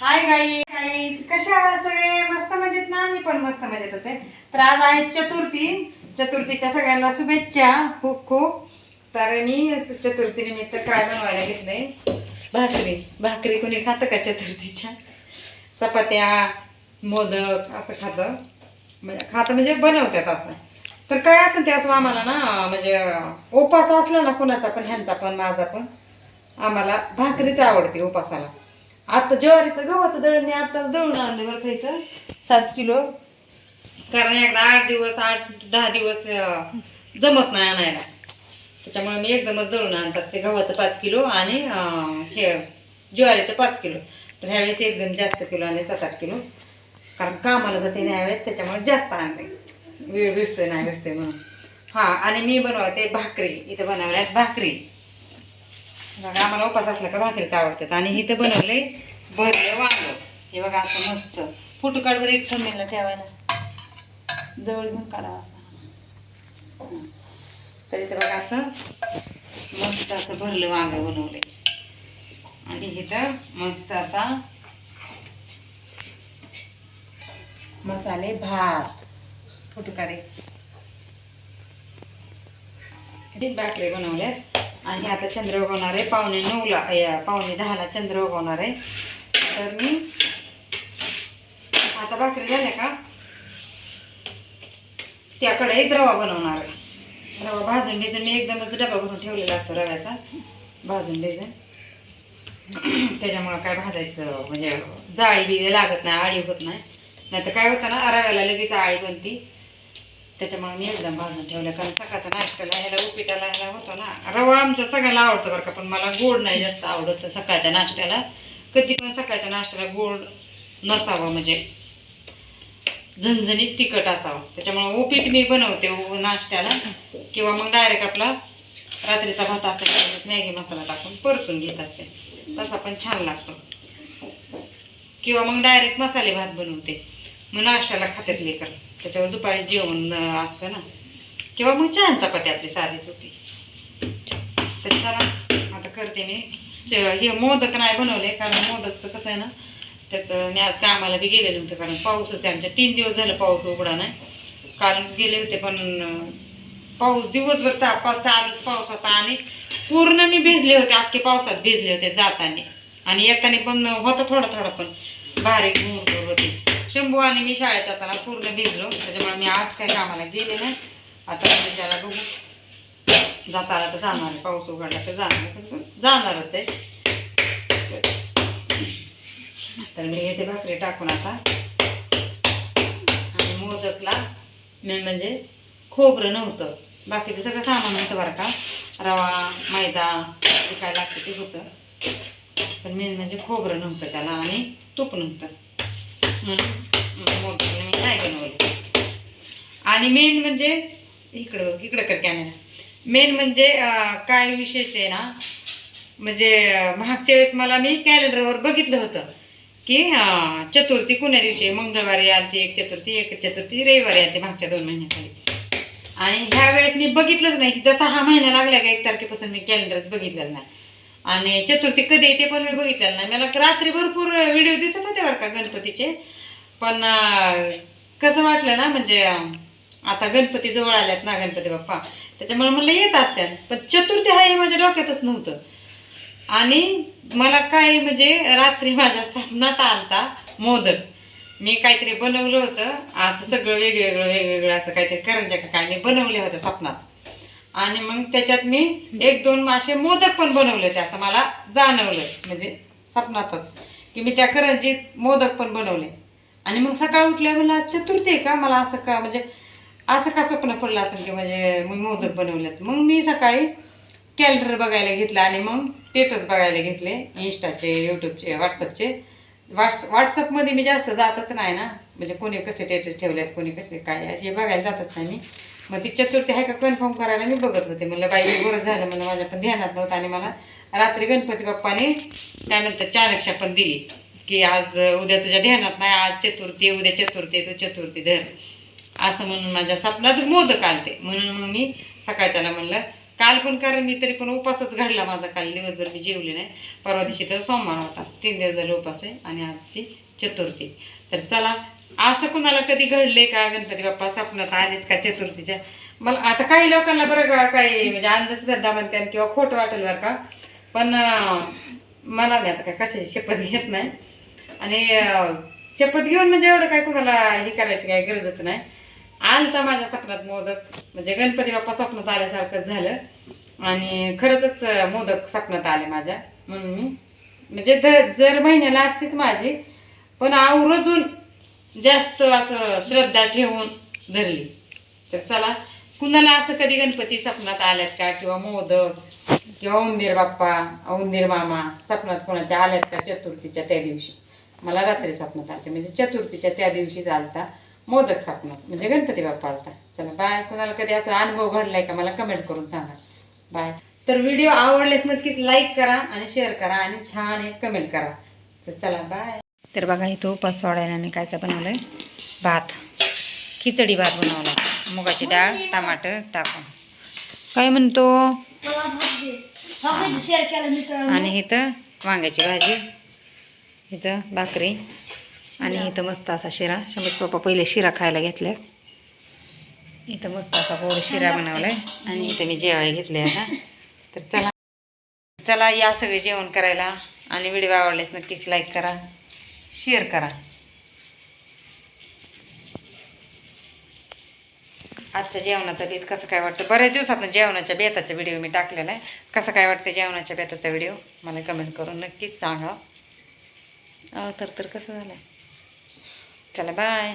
हाय गाई गाईज कशा सगळे? मस्त मजेत ना? मी पण मस्त मजेतच आहे. तर आज आहे चतुर्थी. चतुर्थीच्या सगळ्यांना शुभेच्छा. खूप खूप तर मी चतुर्थी निमित्त काय बनवायला घेतलंय? भाकरी. भाकरी कोणी खातं का चतुर्थीच्या? चपात्या मोदक असं खातं. म्हणजे खातं म्हणजे बनवतात असं. तर काय असं ते असं आम्हाला ना म्हणजे उपास असला ना कोणाचा पण ह्यांचा पण माझा पण आम्हाला भाकरीच आवडते उपासाला. आता ज्वारीचं गव्हाचं दळण मी दळून आणलं बरं काही तर सात किलो. कारण एकदा आठ दिवस आठ दहा दिवस जमत नाही आणायला. त्याच्यामुळे मी एकदमच दळून आणत असते गव्हाचं पाच किलो आणि हे ज्वारीचं पाच किलो. तर ह्यावेळेस एकदम जास्त किलो आणि सात आठ किलो. कारण कामाला जाते ना ह्यावेळेस त्याच्यामुळे जास्त आणते. वेळ भेटतोय नाही भेटतोय म्हणून. हां आणि मी बनवते भाकरी. इथं बनवल्यात भाकरी. बघा आम्हाला उपास असला का भाकरीच आवडतात आणि इथं बनवले भरलं वांग. हे बघा असं मस्त. फोटो काढवर एक थंबेला ठेवायला. जवळ घेऊन काढा असं. तर इथं बघा असं मस्त असं भरलं वांग बनवले आणि इथं मस्त असा मसाले भात. फोटो काढे बाटले बनवल्यात? आणि आता चंद्र उगवणार आहे. पावणे नऊला या, पावणे दहाला चंद्र उगवणार आहे. तर मी आता भाकरी झाल्या का? त्याकडे रवा बनवणार आहे. रवा भाजून भिजून मी एकदमच डबा भरून ठेवलेला असतो रव्याचा. भाजून भिजून त्याच्यामुळं काय भाजायचं? म्हणजे जाळी बिळी लागत नाही आळी होत नाही. नाही तर काय होतं ना रव्याला लगेच आळी बनती. त्याच्यामुळे मी एकदम भाजून ठेवलं. कारण सकाळचा नाश्त्याला ह्याला उपिटाला ह्याला होतो ना रवा आमच्या सगळ्याला आवडतं बरं का पण मला गोड नाही जास्त आवडत सकाळच्या नाश्त्याला. कधी पण सकाळच्या नाश्त्याला गोड नसावं म्हणजे झणझणीत तिखट असावं. त्याच्यामुळे उपीट मी बनवते नाश्त्याला. किंवा मग डायरेक्ट आपला रात्रीचा भात असेल मॅगी मसाला टाकून परतून घेत असते. तसा पण छान लागतो. किंवा मग डायरेक्ट मसाले भात बनवते. मग नाश्त्याला खात्यात लेकर त्याच्यावर दुपारी जेवण असतं ना. किंवा मग छान चपाती आपली साधी सोपी तर चला आता करते मी. हे मोदक नाही बनवले कारण मोदकचं कसं आहे ना त्याचं मी आज कामाला बी गेलेले होते कारण पाऊसच आहे. आमच्या तीन दिवस झालं पाऊस उघडा नाही. काल गेले होते पण पाऊस दिवसभर चा पाऊस चालूच पाऊस होता. आणि पूर्ण मी भिजले होते अख्खे पावसात भिजले होते जाताना. आणि येताना पण होता थोडा थोडा पण बारीक मुरगुर होते. शंभू आणि मी शाळेत जाताना पूर्ण भिजलो त्याच्यामुळे मी आज काही कामाला गेले नाही. आता म्हणजे त्याला बघू. जाताना तर जाणार पाऊस उघडला तर जाणार जाणारच आहे. तर मी घेते भाकरी टाकून आता. आणि मोदकला मेन म्हणजे खोबरं नव्हतं. बाकीचं सगळं सामान होतं बरं का. रवा मैदा जे काय लागतं ते होतं. पण मेन म्हणजे खोबरं नव्हतं त्याला आणि तूप नव्हतं. म्हणून मी नाही बनवलं आणि मेन म्हणजे इकडं इकडं कर कॅमेरा मेन म्हणजे काय विशेष आहे ना म्हणजे मागच्या वेळेस मला मी कॅलेंडरवर बघितलं होतं की चतुर्थी कुण्या दिवशी मंगळवारी आलती एक चतुर्थी एक चतुर्थी रविवारी आलती मागच्या दोन महिन्याखाली. आणि ह्या वेळेस मी बघितलंच नाही की जसा हा महिना लागला का एक तारखेपासून मी कॅलेंडरच बघितलेलं नाही. आणि चतुर्थी कधी येते पण मी बघितलं नाही. मला रात्री भरपूर व्हिडिओ दिसत होते बरं का गणपतीचे. पण कसं वाटलं ना म्हणजे आता गणपती जवळ आल्यात ना गणपती बाप्पा. त्याच्यामुळे मला येत असत्यात पण चतुर्थी हा हे माझ्या डोक्यातच नव्हतं. आणि मला काय म्हणजे रात्री माझ्या स्वप्नात आलता मोदक. मी काहीतरी बनवलं होतं. असं सगळं वेगवेगळं वेगवेगळं असं काहीतरी करंजा का काय मी बनवले होते स्वप्नात आणि मग त्याच्यात मी एक दोन मासे मोदक पण बनवले होते असं मला जाणवलं. म्हणजे स्वप्नातच. की मी त्या करंजीत मोदक पण बनवले. आणि मग सकाळ उठल्या मला चतुर्थी आहे का? मला असं का म्हणजे असं का स्वप्न पडलं असेल की म्हणजे मी मोदक बनवलेत? मग मी सकाळी कॅलेंडर बघायला घेतलं आणि मग स्टेटस बघायला घेतले. इंस्टाचे यूट्यूबचे व्हॉट्सअपचे व्हॉट्स व्हॉट्सअपमध्ये मी जास्त जातच नाही ना. म्हणजे कोणी कसे स्टेटस ठेवलेत कोणी कसे काय असे हे बघायला जातच नाही मी. मग ती चतुर्थी आहे का कन्फर्म करायला मी बघत होते म्हणलं बाई बरं झालं. म्हणलं माझ्या पण ध्यानात नव्हतं आणि मला रात्री गणपती बाप्पाने त्यानंतर चाणक्षा पण दिली की आज उद्या तुझ्या ध्यानात नाही आज चतुर्थी उद्या चतुर्थी तू चतुर्थी धर असं म्हणून माझ्या स्वप्नात मोदक आलते. म्हणून मग मी सकाळच्याला म्हणलं काल पण कारण मी तरी पण उपासच घडला माझा. काल दिवसभर मी जेवले नाही. परवा दिवशी तर सोमवार होता. तीन दिवस झाले उपास आहे आणि आजची चतुर्थी तर चला असं कुणाला कधी घडले का? गणपती बाप्पा स्वप्नात आलेत का चतुर्थीच्या? मला आता काही लोकांना बरं का काही म्हणजे अंधश्रद्धा म्हणतात किंवा खोटं वाटेल बरं का. पण मला मी आता काय कशाची शपथ घेत नाही. आणि शपथ घेऊन म्हणजे एवढं काय कुणाला हे करायची काही गरजच नाही. आलता माझ्या स्वप्नात मोदक. म्हणजे गणपती बाप्पा स्वप्नात आल्यासारखंच झालं. आणि खरंच मोदक स्वप्नात आले माझ्या म्हणून मी. म्हणजे द जर महिन्याला असतीच माझी पण आवर्जून जास्त असं श्रद्धा ठेवून धरली. तर चला कुणाला असं कधी गणपती स्वप्नात आल्यात का? किंवा मोदक किंवा उंदीर बाप्पा उंदीर मामा स्वप्नात कोणाच्या आल्यात का चतुर्थीच्या त्या दिवशी? मला रात्री स्वप्नात आलते म्हणजे चतुर्थीच्या त्या दिवशी आलता मोदक स्वप्नात म्हणजे गणपती बाप्पा आलता. चला बाय. कुणाला कधी असा अनुभव घडलाय का मला कमेंट करून सांगा. बाय. तर व्हिडिओ आवडलेच नक्कीच लाईक करा आणि शेअर करा आणि छान एक कमेंट करा. तर चला बाय. तर बघा इथं उपास सोडायला मी काय काय आहे भात. खिचडी भात बनवला. मुगाची डाळ टमाटर टाकून. काय म्हणतो? आणि इथं वांग्याची भाजी इथं भाकरी आणि इथं मस्त असा शिरा. शंभर पप्पा पहिले शिरा खायला घेतल्या इथं मस्त असा गोड शिरा बनवलाय आणि इथं मी जेवायला घेतले आता. तर चला चला या सगळे जेवण करायला. आणि व्हिडिओ आवडल्यास नक्कीच लाईक करा. शेअर करा. आजच्या जेवणाचा बेत कसं काय वाटतं? बऱ्याच दिवसात जेवणाच्या बेताचा व्हिडिओ मी टाकलेला आहे. कसं काय वाटतं जेवणाच्या बेताचा व्हिडिओ? मला कमेंट करून नक्कीच सांगा. अहो, तर तर कसं झालं चला बाय